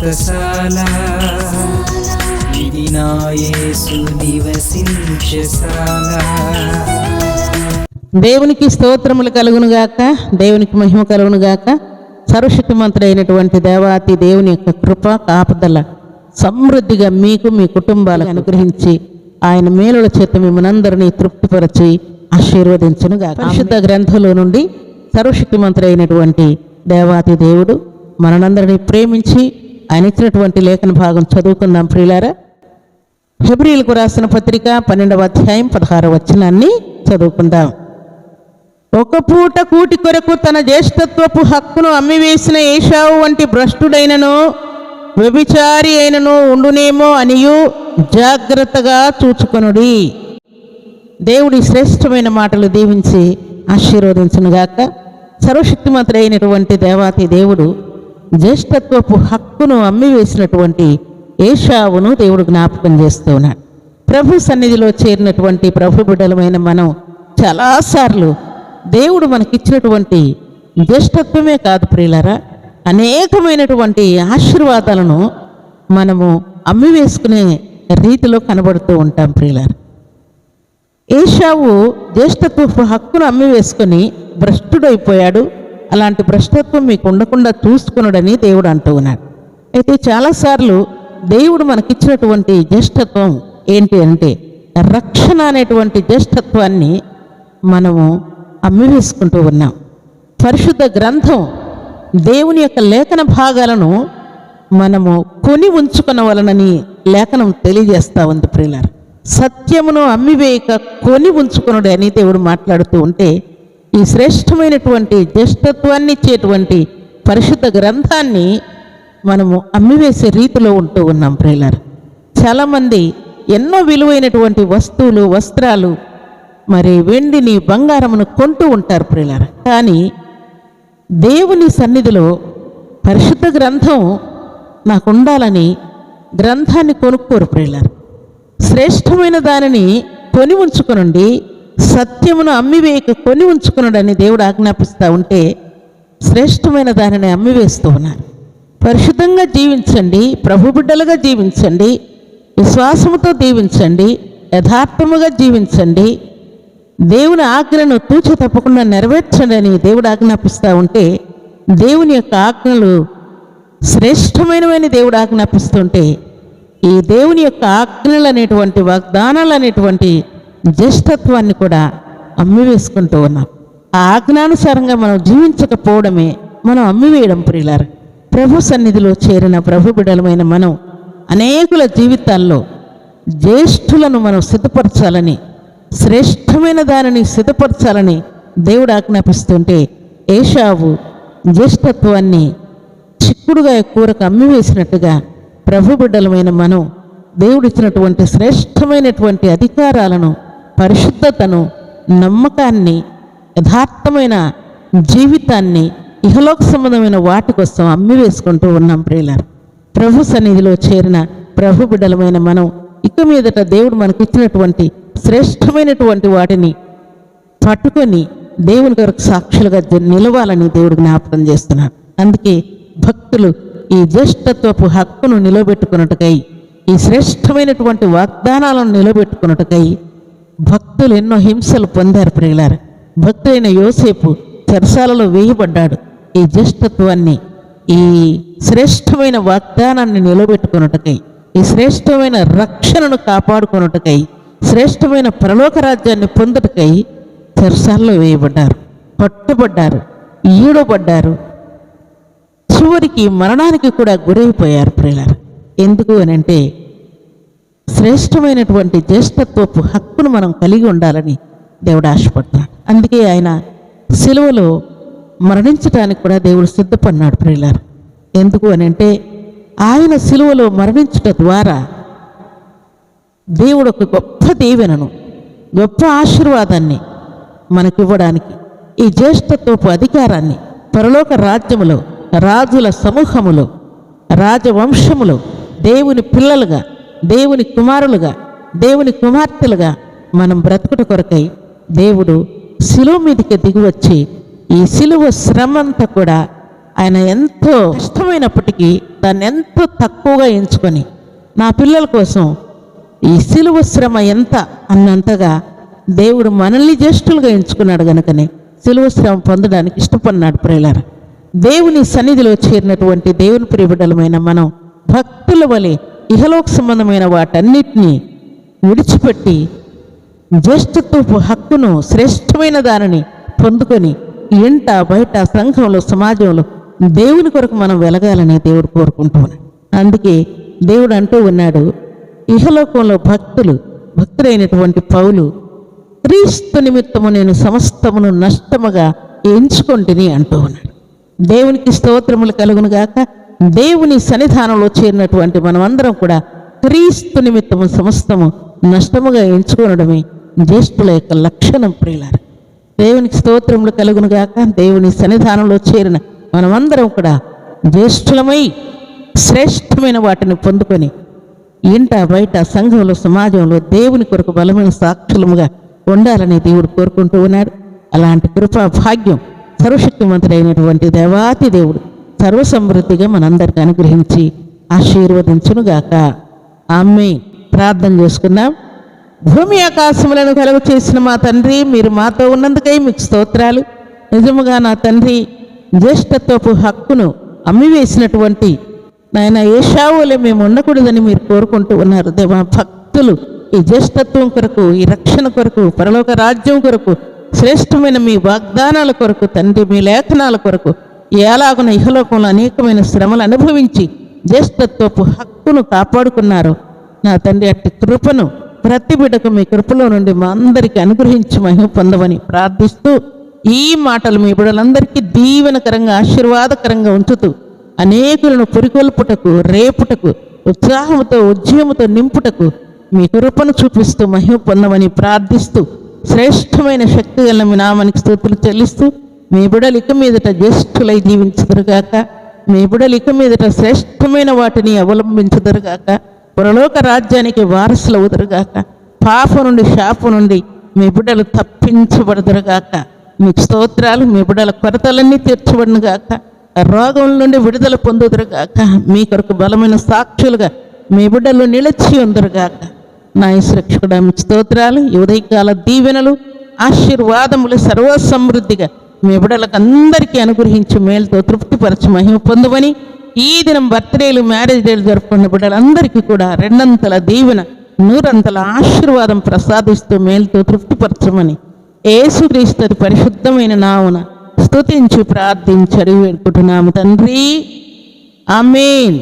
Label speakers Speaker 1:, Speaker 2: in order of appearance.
Speaker 1: వ్రతశాల ఇది నివసించశాల
Speaker 2: దేవునికి స్తోత్రములు కలుగును గాక దేవునికి మహిమ కలుగును గాక సర్వశక్తిమంతుడైనటువంటి దేవాతి దేవుని యొక్క కృప కాపుదల సమృద్ధిగా మీకు మీ కుటుంబాలకు అనుగ్రహించి ఆయన మేలుల చేత మిమ్మల్ని తృప్తిపరచి ఆశీర్వదించును గాక పరిశుద్ధ గ్రంథంలో నుండి సర్వశక్తిమంతుడైనటువంటి దేవాతి దేవుడు మనందరినీ ప్రేమించి ఆయన ఇచ్చినటువంటి లేఖన భాగం చదువుకుందాం ప్రియులారా. హెబ్రిలకు రాసిన పత్రిక పన్నెండవ అధ్యాయం పదహారవ వచనాన్ని చదువుకుందాం. ఒక పూట కూటి కొరకు తన జ్యేష్ఠత్వపు హక్కును అమ్మివేసిన ఏషావు వంటి భ్రష్టుడైనను వ్యభిచారి అయినను ఉండునేమో అనియు జాగ్రత్తగా చూచుకొనుడి. దేవుడి శ్రేష్టమైన మాటలు దీవించి ఆశీర్వదించునుగాక. సర్వశక్తిమంతుడైనటువంటి దేవాతి దేవుడు జ్యేష్ఠత్వపు హక్కును అమ్మివేసినటువంటి ఏషావును దేవుడు జ్ఞాపకం చేస్తూ ఉన్నాడు. ప్రభు సన్నిధిలో చేరినటువంటి ప్రభు బిడ్డలమైన మనం చాలాసార్లు దేవుడు మనకిచ్చినటువంటి జ్యేష్ఠత్వమే కాదు ప్రియులరా అనేకమైనటువంటి ఆశీర్వాదాలను మనము అమ్మివేసుకునే రీతిలో కనబడుతూ ఉంటాం ప్రియులారా. ఏషావు జ్యేష్ఠత్వపు హక్కును అమ్మి వేసుకొని భ్రష్టుడైపోయాడు. అలాంటి భ్రష్టత్వం మీకు ఉండకుండా చూసుకున్నాడని దేవుడు అంటూ ఉన్నాడు. అయితే చాలాసార్లు దేవుడు మనకిచ్చినటువంటి జ్యేష్ఠత్వం ఏంటి అంటే రక్షణ అనేటువంటి జ్యేష్ఠత్వాన్ని మనము అమ్మివేసుకుంటూ ఉన్నాం. పరిశుద్ధ గ్రంథం దేవుని యొక్క లేఖన భాగాలను మనము కొని ఉంచుకున్న వలనని లేఖనం తెలియజేస్తా ఉంది ప్రియులారు. సత్యమును అమ్మివేయక కొని ఉంచుకునుడు అని దేవుడు మాట్లాడుతూ ఉంటే ఈ శ్రేష్టమైనటువంటి జ్యేష్ఠత్వాన్ని ఇచ్చేటువంటి పరిశుద్ధ గ్రంథాన్ని మనము అమ్మివేసే రీతిలో ఉంటూ ఉన్నాం ప్రేలర్ చాలామంది ఎన్నో విలువైనటువంటి వస్తువులు వస్త్రాలు మరి వెండిని బంగారమును కొంటూ ఉంటారు ప్రియులారు. కానీ దేవుని సన్నిధిలో పరిశుద్ధ గ్రంథం నాకు ఉండాలని గ్రంథాన్ని కొనుక్కోరు ప్రియులారు. శ్రేష్టమైన దానిని కొని ఉంచుకునండి సత్యమును అమ్మివేయక కొని ఉంచుకున్నాడని దేవుడు ఆజ్ఞాపిస్తూ ఉంటే శ్రేష్టమైన దానిని అమ్మివేస్తూ ఉన్నారు. పరిశుద్ధంగా జీవించండి ప్రభుబిడ్డలుగా జీవించండి విశ్వాసముతో జీవించండి యథార్థముగా జీవించండి దేవుని ఆజ్ఞను తూచ తప్పకుండా నెరవేర్చండి అని దేవుడు ఆజ్ఞాపిస్తూ ఉంటే దేవుని యొక్క ఆజ్ఞలు శ్రేష్టమైనవని దేవుడు ఆజ్ఞాపిస్తుంటే ఈ దేవుని యొక్క ఆజ్ఞలు అనేటువంటి వాగ్దానాలు అనేటువంటి జ్యేష్ఠత్వాన్ని కూడా అమ్మివేసుకుంటూ ఉన్నాం. ఆ ఆజ్ఞానుసారంగా మనం జీవించకపోవడమే మనం అమ్మివేయడం ప్రియులారు. ప్రభు సన్నిధిలో చేరిన ప్రభు బిడలమైన మనం అనేకుల జీవితాల్లో జ్యేష్ఠులను మనం సిద్ధపరచాలని శ్రేష్టమైన దానిని సిద్ధపరచాలని దేవుడు ఆజ్ఞాపిస్తుంటే ఏషావు జ్యేష్ఠత్వాన్ని చిక్కుడుగా కూరకు అమ్మివేసినట్టుగా ప్రభు బిడ్డలమైన మనం దేవుడిచ్చినటువంటి శ్రేష్టమైనటువంటి అధికారాలను పరిశుద్ధతను నమ్మకాన్ని యథార్థమైన జీవితాన్ని ఇహలోక సంబంధమైన వాటి కోసం అమ్మి వేసుకుంటూ ఉన్నాం ప్రియులారు. ప్రభు సన్నిధిలో చేరిన ప్రభు బిడ్డలమైన మనం ఇక మీదట దేవుడు మనకు ఇచ్చినటువంటి శ్రేష్టమైనటువంటి వాటిని పట్టుకొని దేవుని కొరకు సాక్షులుగా నిలవాలని దేవుడు జ్ఞాపకం చేస్తున్నాడు. అందుకే భక్తులు ఈ జ్యేష్ఠత్వపు హక్కును నిలబెట్టుకున్నట్టుకై ఈ శ్రేష్టమైనటువంటి వాగ్దానాలను నిలబెట్టుకున్నట్టుకై భక్తులు ఎన్నో హింసలు పొందారు ప్రియులారు. భక్తులైన యోసేపు చెరసాలలో వేయబడ్డాడు. ఈ జ్యేష్ఠత్వాన్ని ఈ శ్రేష్టమైన వాగ్దానాన్ని నిలబెట్టుకున్నటకై ఈ శ్రేష్టమైన రక్షణను కాపాడుకున్నటకై శ్రేష్టమైన పరలోక రాజ్యాన్ని పొందుటకై చెరసాలలో వేయబడ్డారు పట్టుబడ్డారు ఈడబడ్డారు. చివరికి మరణానికి కూడా గురైపోయారు ప్రియులారు. ఎందుకు అని అంటే శ్రేష్టమైనటువంటి జ్యేష్ఠత్వపు హక్కును మనం కలిగి ఉండాలని దేవుడు ఆశపడతాడు. అందుకే ఆయన సెలవులో మరణించడానికి కూడా దేవుడు సిద్ధపడినాడు ప్రియులారు. ఎందుకు అని అంటే ఆయన సిలువలో మరణించుట ద్వారా దేవుడు ఒక గొప్ప దీవెనను గొప్ప ఆశీర్వాదాన్ని మనకివ్వడానికి ఈ జ్యేష్ఠత్వపు అధికారాన్ని పరలోక రాజ్యములో రాజుల సమూహములో రాజవంశములో దేవుని పిల్లలుగా దేవుని కుమారులుగా దేవుని కుమార్తెలుగా మనం బ్రతుకుట కొరకై దేవుడు శిలువ మీదకి దిగివచ్చి ఈ శిలువ శ్రమంతా కూడా ఆయన ఎంతో కష్టమైనప్పటికీ దాన్ని ఎంతో తక్కువగా ఎంచుకొని నా పిల్లల కోసం ఈ సిలువ శ్రమ ఎంత అన్నంతగా దేవుడు మనల్ని జ్యేష్ఠులుగా ఎంచుకున్నాడు గనుకనే సిలువ శ్రమ పొందడానికి ఇష్టపడినాడు ప్రియులారా. దేవుని సన్నిధిలో చేరినటువంటి దేవుని ప్రియబిడ్డలమైన మనం భక్తుల వలె ఇహలోక సంబంధమైన వాటన్నిటినీ విడిచిపెట్టి జ్యేష్ఠత్వపు హక్కును శ్రేష్టమైన దానిని పొందుకొని ఇంట బయట సంఘంలో సమాజంలో దేవుని కొరకు మనం వెలగాలని దేవుడు కోరుకుంటున్నాడు. అందుకే దేవుడు అంటూ ఉన్నాడు ఇహలోకంలో భక్తులు భక్తులైనటువంటి పౌలు క్రీస్తు నిమిత్తము నేను సమస్తమును నష్టముగా ఎంచుకొంటిని అంటూ ఉన్నాడు. దేవునికి స్తోత్రములు కలుగునుగాక గాక దేవుని సన్నిధానంలో చేరినటువంటి మనమందరం కూడా క్రీస్తు నిమిత్తము సమస్తము నష్టముగా ఎంచుకొనడమే జ్యేష్ఠుల యొక్క లక్షణం ప్రియులారు. దేవునికి స్తోత్రములు కలుగును గాక. దేవుని సన్నిధానంలో చేరిన మనమందరం కూడా జ్యేష్ఠులమై శ్రేష్టమైన వాటిని పొందుకొని ఇంట బయట సంఘంలో సమాజంలో దేవుని కొరకు బలమైన సాక్షులముగా ఉండాలని దేవుడు కోరుకుంటూ ఉన్నాడు. అలాంటి కృపా భాగ్యం సర్వశక్తివంతుడైనటువంటి దేవాతి దేవుడు సర్వసమృద్ధిగా మనందరికీ అనుగ్రహించి ఆశీర్వదించునుగాక. ఆమె ప్రార్థన చేసుకున్నాం భూమి ఆకాశములను కలుగు చేసిన మా తండ్రి మీరు మాతో ఉన్నందుకై మీకు స్తోత్రాలు. నిజముగా నా తండ్రి జ్యేష్ఠత్వపు హక్కును అమ్మివేసినటువంటి నాయన ఏషావులే మేము ఉండకూడదని మీరు కోరుకుంటూ ఉన్నారు. దేవా భక్తులు ఈ జ్యేష్ఠత్వం కొరకు ఈ రక్షణ కొరకు పరలోక రాజ్యం కొరకు శ్రేష్టమైన మీ వాగ్దానాల కొరకు తండ్రి మీ లేఖనాల కొరకు ఏలాగున ఇహలోకంలో అనేకమైన శ్రమలు అనుభవించి జ్యేష్ఠత్వపు హక్కును కాపాడుకున్నారు. నా తండ్రి అట్టి కృపను ప్రతి బిడ్డకు మీ కృపలో నుండి మా అందరికీ అనుగ్రహించి మహిమ పొందమని ప్రార్థిస్తూ ఈ మాటలు మీ బిడ్డలందరికీ దీవెనకరంగా ఆశీర్వాదకరంగా ఉంచుతూ అనేకులను పురికొల్పుటకు రేపుటకు ఉత్సాహముతో ఉద్యమంతో నింపుటకు మీ కృపను చూపిస్తూ మహిమ పొందమని ప్రార్థిస్తూ శ్రేష్టమైన శక్తి గల మీ నామానికి స్థూతులు చెల్లిస్తూ మీ బుడలిక మీదట జ్యేష్ఠులై జీవించదురుగాక మీ బుడలిక మీదట శ్రేష్టమైన వాటిని అవలంబించదురుగాక పురలోక రాజ్యానికి వారసులవుదురుగాక పాప నుండి శాపం నుండి మీ బిడ్డలు తప్పించబడదురుగాక మీ స్తోత్రాలు మీ బిడ్డల కొరతలన్నీ తీర్చబడినగాక రోగం నుండి విడుదల పొందుదురుగాక మీ కొరకు బలమైన సాక్షులుగా మీ బిడ్డలు నిలిచి ఉందరుగాక నా సురక్షకుడ మీ స్తోత్రాలు ఉదయకాల దీవెనలు ఆశీర్వాదములు సర్వసమృద్ధిగా మీ బిడ్డలకు అందరికీ అనుగ్రహించి మేలుతో తృప్తిపరచి మహిమ పొందవని ఈ దినం బర్త్డేలు మ్యారేజ్ డేలు జరుపుకున్న బిడ్డలందరికీ కూడా రెండంతల దీవెన నూరంతల ఆశీర్వాదం ప్రసాదిస్తూ మేలుతో తృప్తిపరచమని ఏసుక్రీస్తు పరిశుద్ధమైన నావున స్తుతించి ప్రార్థించి అడిగి వేడుకుంటున్నాము తండ్రి. ఆమెన్.